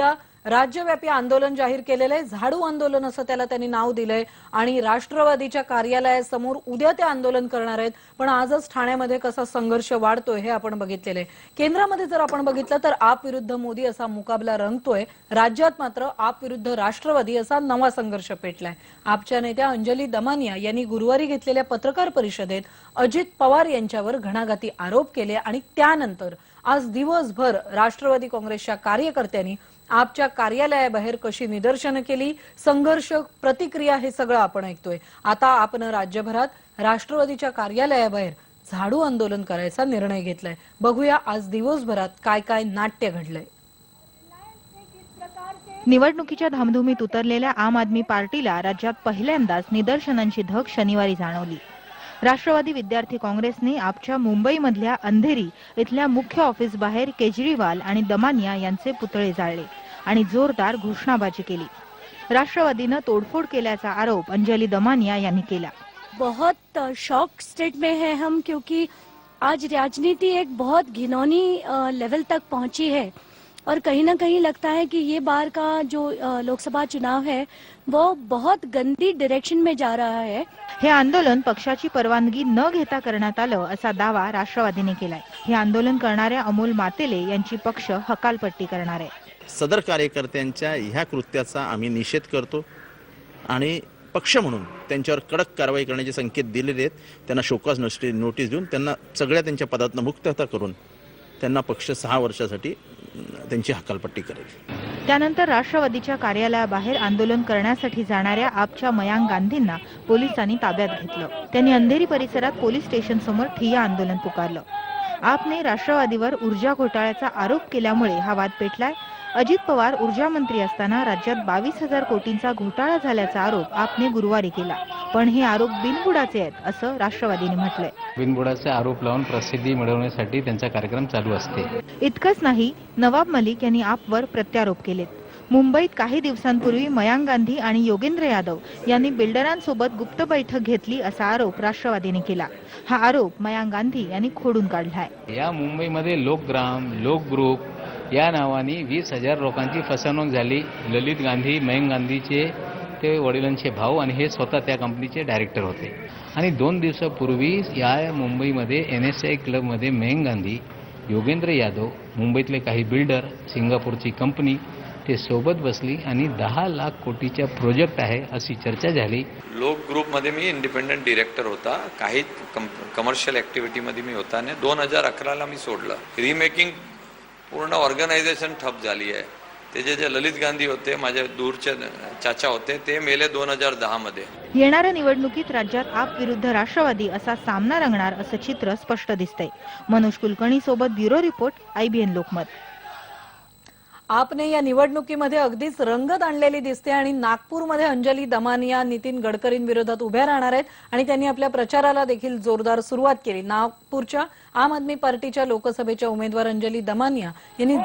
राज्यव्यापी आंदोलन जाहीर केलेलं आहे. झाडू आंदोलन असं त्याला त्यांनी नाव दिलंय. आणि राष्ट्रवादीच्या कार्यालयासमोर उद्या ते आंदोलन करणार आहेत. पण आजच ठाण्यामध्ये कसा संघर्ष वाढतोय हे आपण बघितलेलं आहे. केंद्रामध्ये जर आपण बघितलं तर आप विरुद्ध मोदी असा मुकाबला रंगतोय. राज्यात मात्र आप विरुद्ध राष्ट्रवादी असा नवा संघर्ष पेटलाय. आपच्या नेत्या अंजली दमानिया यांनी गुरुवारी घेतलेल्या पत्रकार परिषदेत अजित पवार यांच्यावर घणाघाती आरोप केले आणि त्यानंतर आज दिवसभर राष्ट्रवादी काँग्रेसच्या कार्यकर्त्यांनी आपच्या कार्यालयाबाहेर कशी निदर्शनं केली संघर्ष प्रतिक्रिया हे सगळं आपण ऐकतोय. आता आपण राज्यभरात राष्ट्रवादीच्या कार्यालयाबाहेर झाडू आंदोलन करायचा निर्णय घेतलाय. बघूया आज दिवसभरात काय काय नाट्य घडलंय. निवडणुकीच्या धामधुमीत उतरलेल्या आम आदमी पार्टीला राज्यात पहिल्यांदाच निदर्शनांची धग शनिवारी जाणवली. राष्ट्रवादी विद्यार्थी काँग्रेसने आपच्या मुंबईमधल्या अंधेरी इथल्या मुख्य ऑफिस बाहेर केजरीवाल आणि दमानिया यांचे पुतळे जाळले आणि जोरदार घोषणाबाजी केली. राष्ट्रवादीनं तोडफोड केल्याचा आरोप अंजली दमानिया यांनी केला. बहुत शॉक स्टेट में है हम क्योंकि आज राजनीति एक बहुत घिनौनी लेवल तक पहुंची है। और कहीं ना कहीं लगता है कि ये बार का जो लोकसभा चुनाव है वो बहुत गंदी डायरेक्शन में जा रहा है। हे आंदोलन पक्षाची परवानगी न घेता करण्यात आलं असा दावा राष्ट्रवादीने केलाय. हे आंदोलन करणाऱ्या अमोल मातेले यांची पक्ष हकालपट्टी करणार आहे. सदर कार्यकर्त्यांच्या ह्या कृत्याचा आम्ही निषेध करतो आणि पक्ष म्हणून त्यांच्यावर कडक कारवाई करण्याचे संकेत दिलेले आहेत. त्यांना शोकास नोटी नोटीस देऊन त्यांना सगळ्या त्यांच्या पदातनं मुक्तता करून त्यांना पक्ष सहा वर्षासाठी त्यांची हकालपट्टी करेल. त्यानंतर राष्ट्रवादीच्या कार्यालयाबाहेर आंदोलन करण्यासाठी जाणाऱ्या आपच्या मयांक गांधींना पोलिसांनी ताब्यात घेतलं. त्यांनी अंधेरी परिसरात पोलीस स्टेशन समोर ठिय्या आंदोलन पुकारलं. आपने राष्ट्रवादीवर ऊर्जा घोटाळ्याचा आरोप केल्यामुळे हा वाद पेटलाय. अजित पवार ऊर्जा मंत्री असताना राज्यात बावीस हजार कोटींचा घोटाळा झाल्याचा आरोप आपने गुरुवारी केला. पण हे आरोप बिनबुडाचे आहेत असं राष्ट्रवादीने म्हटलंय. बिनबुडाचे आरोप लावून प्रसिद्धी मिळवण्यासाठी त्यांचा कार्यक्रम चालू असते. इतकंच नाही नवाब मलिक यांनी आपवर प्रत्यारोप केलेत. मुंबईत काही दिवसांपूर्वी मयांक गांधी आणि योगेंद्र यादव यांनी बिल्डरांसोबत गुप्त बैठक घेतली असा आरोप राष्ट्रवादीने केला. हा आरोप मयांक गांधी यांनी खोडून काढलाय. या मुंबईमध्ये लोकग्राम लोक ग्रुप या नावाने वीस हजार लोकांची फसवणूक झाली. ललित गांधी मयंक गांधीचे ते वडिलांचे भाऊ आणि हे स्वतः त्या कंपनीचे डायरेक्टर होते. आणि दोन दिवसापूर्वी या मुंबईमध्ये एन एस आय क्लबमध्ये मयंक गांधी योगेंद्र यादव मुंबईतले काही बिल्डर सिंगापूरची कंपनी ते सोबत बसली आणि दहा लाख कोटीचा प्रोजेक्ट आहे अशी चर्चा झाली. लोक ग्रुपमध्ये मी इंडिपेंडंट डिरेक्टर होता. काही कम कमर्शियल ॲक्टिव्हिटीमध्ये मी होता. आणि दोन हजार अकराला मी सोडलं. रिमेकिंग पूर्ण ऑर्गनायझेशन ठप झाली आहे. त्याचे जे ललित गांधी होते माझे दूरचे चाचा होते ते मेले दोन हजार दहामध्ये. येणाऱ्या निवडणुकीत राज्यात आप विरुद्ध राष्ट्रवादी असा सामना रंगणार असं चित्र स्पष्ट दिसतंय. मनोज कुलकर्णी सोबत ब्युरो रिपोर्ट आयबीएन लोकमत. आपने या निवडणुकीमध्ये अगदीच रंगत आणलेली दिसते आणि नागपूरमध्ये अंजली दमानिया नितीन गडकरींविरोधात उभ्या राहणार आहेत आणि त्यांनी आपल्या प्रचाराला देखील जोरदार सुरुवात केली. नागपूरच्या आम आदमी पार्टीच्या लोकसभेच्या उमेदवार अंजली दमानिया यांनी